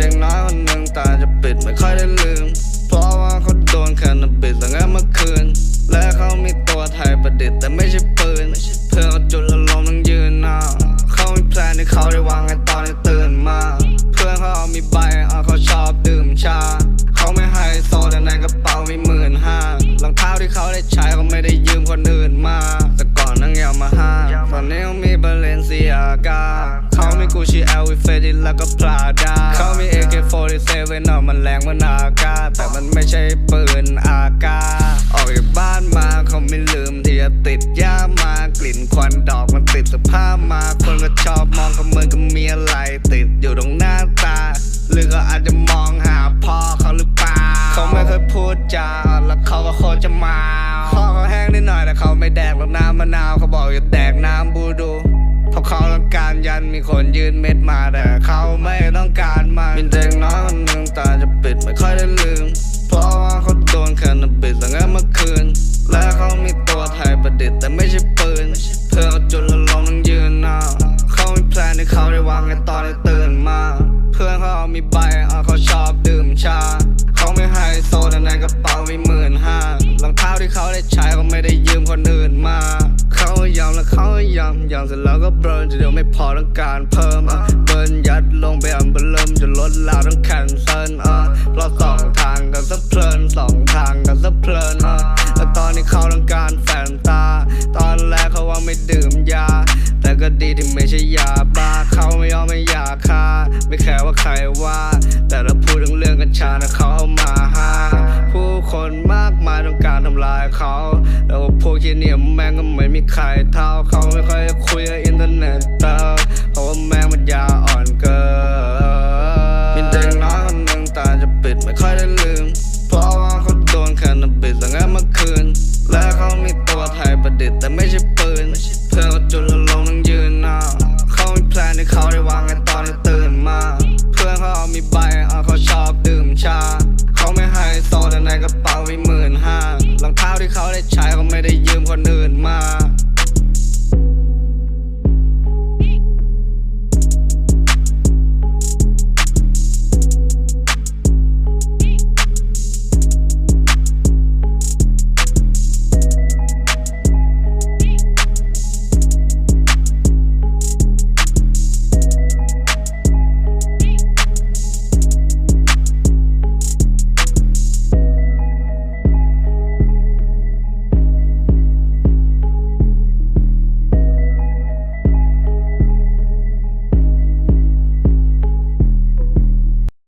ด็กน้อยคนหนึ่งตาจะปิดไม่ค่อยได้ลืม เพราะว่าเขาโดนแคนาบิสตั้งแต่เมื่อคืน และเขามีตัวไทยประดิษฐ์แต่ไม่ใช่ปืน เพื่อเอาจุดระลมทั้งยืนหน้าเขามีแพลนที่เขาได้วางให้ตอนที่ตื่นมา เพื่อนเขาเอามีใบเอาเขาชอบดื่มชา ที่แล้วก็พลาดาเขามี AK47 นอกมันแรงเมันอากาศแต่มันไม่ใช่ปืนอากาศออกจากบ้านมาเขาไม่ลืมที่จะติดยามากลิ่นควันดอกมันติดสภาพมา คนก็ชอบมองเขาเหมือนกับมีอะไร ติดอยู่ตรงหน้าตา หรือก็อาจจะมองหาพ่อเขาหรือเปล่าเขาไม่เคยพูดจาแล้วเขาก็โคตรจะมาคอเขาแห้งนิดหน่อยแต่เขาไม่แดกหรอกน้ำมะนาวเขาบอกอย่าแดก มีคนยืนเม็ดมาแต่เขาไม่ต้องการมันมีเด็กน้อยคนหนึ่งตาจะปิดไม่ค่อยได้ลืม เพราะว่าเขาโดนแคนาบิสตั้งแต่เมื่อคืน และเขามีตัวไทยประดิษฐ์แต่ไม่ใช่ปืนเพื่อเขาจุดแล้วลงต้องยืนหน้าเขามีแพลนที่เขาได้วางในตอนที่ตื่นมา เพื่อนเขาเอามีใบเอาเขาชอบดื่มชา ยังยังเสร็จแล้วก็เบิร์นจะเดียวไม่พอต้องการเพิ่มอะเบิร์นยัดลงไปอันเบลมจะลดลาวต้องแคนเซิลอะเราสองทางกันซะเพลินสองทางกันซะเพลินอะแล้วตอนนี้เขาต้องการแฟนตา ตอนแรกเขาว่าไม่ดื่มยา แต่ก็ดีที่ไม่ใช่ยาบ้าำลายเขา แล้วพวกที่เนี่ยแม่งก็ไม่มีใครเท่าเขาไม่ค่อยคุยอินเทอร์เน็ตตอร์เขาะว่าแม่งมันยาอ่อนเกินมีเด็กน้อยคนหนึ่งตาจะปิดไม่ค่อยได้ลืม เพราะว่าเขาโดนแคนาบิสตั้งแต่เมื่อคืน และเขามีตัวไทยประดิษฐ์แต่ไม่ใช่ปืน เพื่อจุดละลงนั่งยืนหน้าเขามีแพลนที่เขาได้วาง